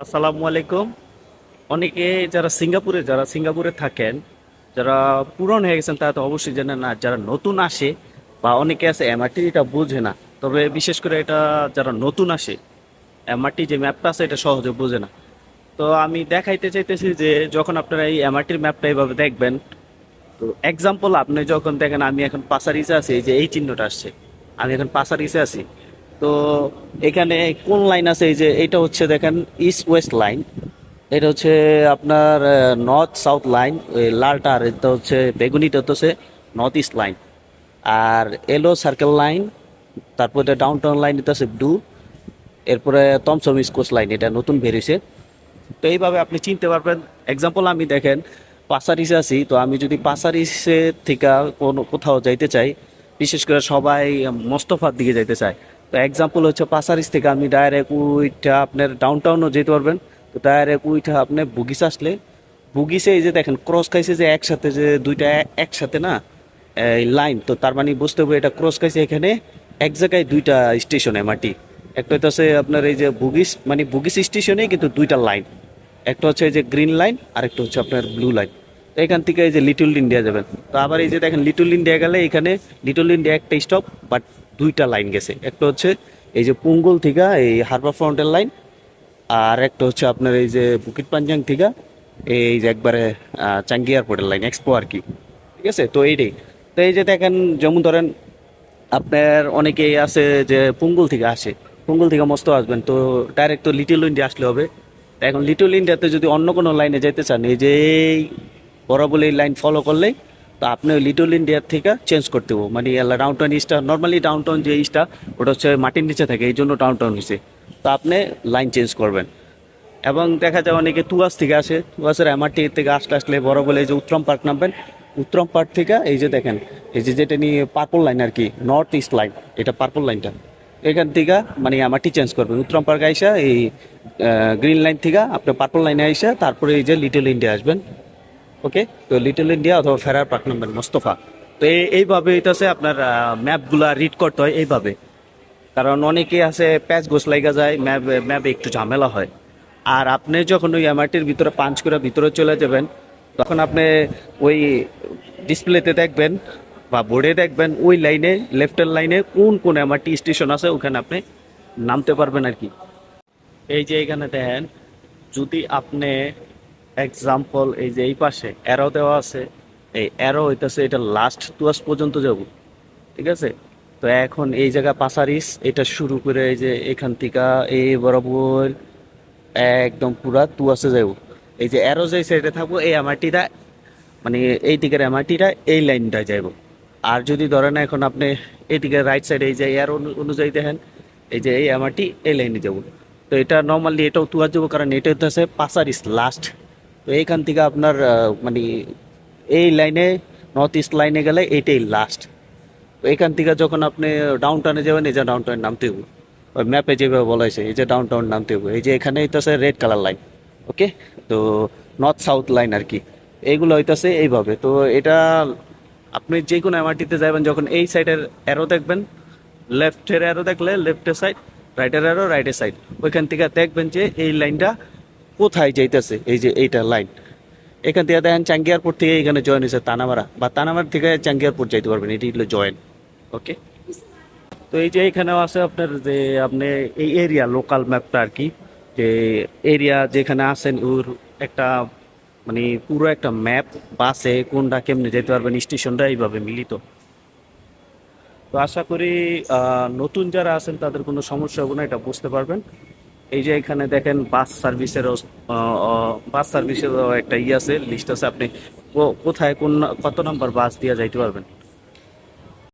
আসসালামু আলাইকুম। অনেকে যারা সিঙ্গাপুরে যারা সিঙ্গাপুরে থাকেন, যারা পুরন হয়ে গেছেন, তারা তো অবশ্যই জানে না, যারা নতুন আসে বা অনেকে আছে এমআরটি এটা বোঝে না। তবে বিশেষ করে এটা যারা নতুন আসে, এমআরটি যে ম্যাপটা আছে, এটা সহজে বোঝে না। তো আমি দেখাইতে চাইতেছি যে, যখন আপনারা এই এমআরটির ম্যাপটা এইভাবে দেখবেন, তো এক্সাম্পল আপনি যখন দেখেন, আমি এখন পাসারিসে আছি, এই যে এই চিহ্নটা আসছে, আমি এখন পাসারিসে আছি। তো এখানে কোন লাইন আছে? এই যে এটা হচ্ছে দেখেন ইস্ট ওয়েস্ট লাইন এটা হচ্ছে আপনার নর্থ সাউথ লাইন লালটা আর এটা হচ্ছে বেগুনিটা তো হচ্ছে নর্থ ইস্ট লাইন আর এলো সার্কেল লাইন তারপরে ডাউন টাউন লাইন এটা হচ্ছে ডু এরপরে তমসম স্কোস লাইন এটা নতুন বেরিয়েছে তো এইভাবে আপনি চিনতে পারবেন। এক্সাম্পল আমি দেখেন, পাসারিসে আছি, তো আমি যদি পাসারিসে থেকে কোনো কোথাও যাইতে চাই, বিশেষ করে সবাই মোস্তফার দিকে যাইতে চায় তো এক্সাম্পল হচ্ছে পাসারিস থেকে আপনি ডাইরেক্ট উইটা আপনার ডাউন টাউনও যেতে পারবেন। তো ডাইরেক্ট উইটা আপনি বুগিস আসলে বুগিসে এই যে দেখেন ক্রস খাইছে যে একসাথে যে দুইটা একসাথে না, এই লাইন তো তার মানে বুঝতে হবে এটা ক্রস খাইছে এখানে এক জায়গায় দুইটা স্টেশন এমআরটি একটা হচ্ছে আপনার এই যে বুগিস মানে বুগিস স্টেশনে কিন্তু দুইটা লাইন একটা হচ্ছে এই যে গ্রিন লাইন আর একটা হচ্ছে আপনার ব্লু লাইন তো এখান থেকে এই যে লিটল ইন্ডিয়া যাবেন তো আবার এই যে দেখেন লিটল ইন্ডিয়া গেলে এখানে লিটল ইন্ডিয়া একটা স্টপ বাট দুইটা লাইন গেছে। একটা হচ্ছে এই যে পুঙ্গল থেকে এই হারবার ফ্রন্টের লাইন, আর একটা হচ্ছে আপনার এই যে বুকিট পাঞ্জাং থেকে এই যে একবারে চাঙ্গি এয়ারপোর্টের লাইন, এক্সপো আর কি। ঠিক আছে? তো এইটাই। তো এই যে দেখেন, যেমন ধরেন, আপনার অনেকেই আছে যে পুঙ্গল থেকে আসে। পুঙ্গল থেকে মস্ত আসবেন, তো ডাইরেক্ট তো লিটল ইন্ডিয়া আসলে হবে। এখন লিটল ইন্ডিয়াতে যদি অন্য কোনো লাইনে যেতে চান, এই যে বরাবর এই লাইন ফলো করলেই তো আপনি লিটল ইন্ডিয়ার থেকে চেঞ্জ করতে হবে। মানে ডাউন টাউন ইস্টা নর্মালি ডাউন টাউন যে ইস্টা ওটা হচ্ছে মাটির নিচে থাকে, এই জন্য ডাউন টাউন হয়েছে তো আপনি লাইন চেঞ্জ করবেন। এবং দেখা যায় অনেকে তুয়াস থেকে আসে, তুয়াসের এমআরটি থেকে আসলে আসলে বড় বলে যে উত্তম পার্ক নামবেন উত্তম পার্ক থেকে এই যে দেখেন, এই যে যেটা নিয়ে পার্পল লাইন আর কি নর্থ ইস্ট লাইন এটা পার্পল লাইনটা এখান থেকে মানে এমআরটি চেঞ্জ করবেন। উত্তম পার্ক আইসা এই গ্রিন লাইন থেকে আপনি পার্পল লাইনে আইসা তারপরে এই যে লিটল ইন্ডিয়া আসবেন। ওকে? তো লিটল ইন্ডিয়া অথবা ফেরার পার্ক নামবেন মোস্তফা। তো এই- এইভাবে এটাছে আপনার ম্যাপগুলা রিড করতে হয় এইভাবে। কারণ অনেকে আছে প্যাচ গোস লাইগা যায় ম্যাপ ম্যাপে একটু ঝামেলা হয়। আর আপনি যখন ওই এমআরটির ভিতরে পাঞ্চ করে ভিতরে চলে যাবেন, তখন আপনি ওই ডিসপ্লেতে দেখবেন বা বোর্ডে দেখবেন, ওই লাইনে লেফটের লাইনে কোন কোন এমআরটি স্টেশন আছে, ওখানে আপনি নামতে পারবেন আর কি। এই যে এখানে দেখেন, যদি আপনি এক্সাম্পল এই যে এই পাশে অ্যারো দেওয়া আছে, এই অ্যারো হইতেছে এটা লাস্ট তুয়াস পর্যন্ত যাব। ঠিক আছে? তো এখন এই জায়গা পাসারিস, এটা শুরু করে এই যে এখান থেকে এই বরাবর একদম পুরা তুয়াসে যাব। এই যে অ্যারো যে সাইডে থাকব, এই এমআরটিটা মানে এই দিকের এমআরটিটা এই লাইনটা যাইব আর যদি ধরেন এখন আপনি এই দিকে রাইট সাইডে এই যে এয়ার অনুযায়ী দেখেন, এই যে এই এমআরটি এই লাইনে যাব। তো এটা নর্মালি এটাও তুয়ার যাব, কারণ এটা হচ্ছে পাসারিস লাস্ট তো এইখান থেকে আপনার মানে এই লাইনে নর্থ ইস্ট লাইনে গেলে এইটাই লাস্ট তো এখান থেকে যখন আপনি ডাউন টাউনে যাবেন, এই যে ডাউন টাউন নামতে হবে। ওই ম্যাপে যেভাবে বলা হয়েছে, এই যে ডাউন টাউন নামতে হবে। এই যে এখানে হইতেছে রেড কালার লাইন ওকে তো নর্থ সাউথ লাইন আর কি। এইগুলো হইতেছে এইভাবে। তো এটা আপনি যে কোনো এমআরটিতে যাবেন যখন এই সাইডের অ্যারো দেখবেন লেফটের অ্যারো দেখলে লেফটের সাইড রাইটের অ্যারো রাইটের সাইড ওইখান থেকে দেখবেন যে এই লাইনটা কোথায় যাইতেছে এই যে এইটা লাইন? এখান থেকে দেখেন চাঙ্গি এয়ারপোর্ট থেকে এখানে জয়েন হয়েছে তানামারা। বা তানামার থেকে চাঙ্গিয়ারপুর যাইতে পারবেন, এটি হলো জয়েন ওকে তো এই যে এখানেও আছে আপনার যে আপনি এই এরিয়া লোকাল ম্যাপটা আর কি, যে এরিয়া যেখানে আছেন, ওর একটা মানে পুরো একটা ম্যাপ বাসে কোনটা কেমনে যেতে পারবেন স্টেশনটা এইভাবে মিলিত। তো আশা করি নতুন যারা আছেন তাদের কোনো সমস্যা হবে না, এটা বুঝতে পারবেন। এই যে এখানে দেখেন বাস সার্ভিসেরও বাস সার্ভিসেরও একটা ইয়ে আছে লিস্ট আছে। আপনি কোথায় কোন, কত নম্বর বাস দিয়ে যাইতে পারবেন?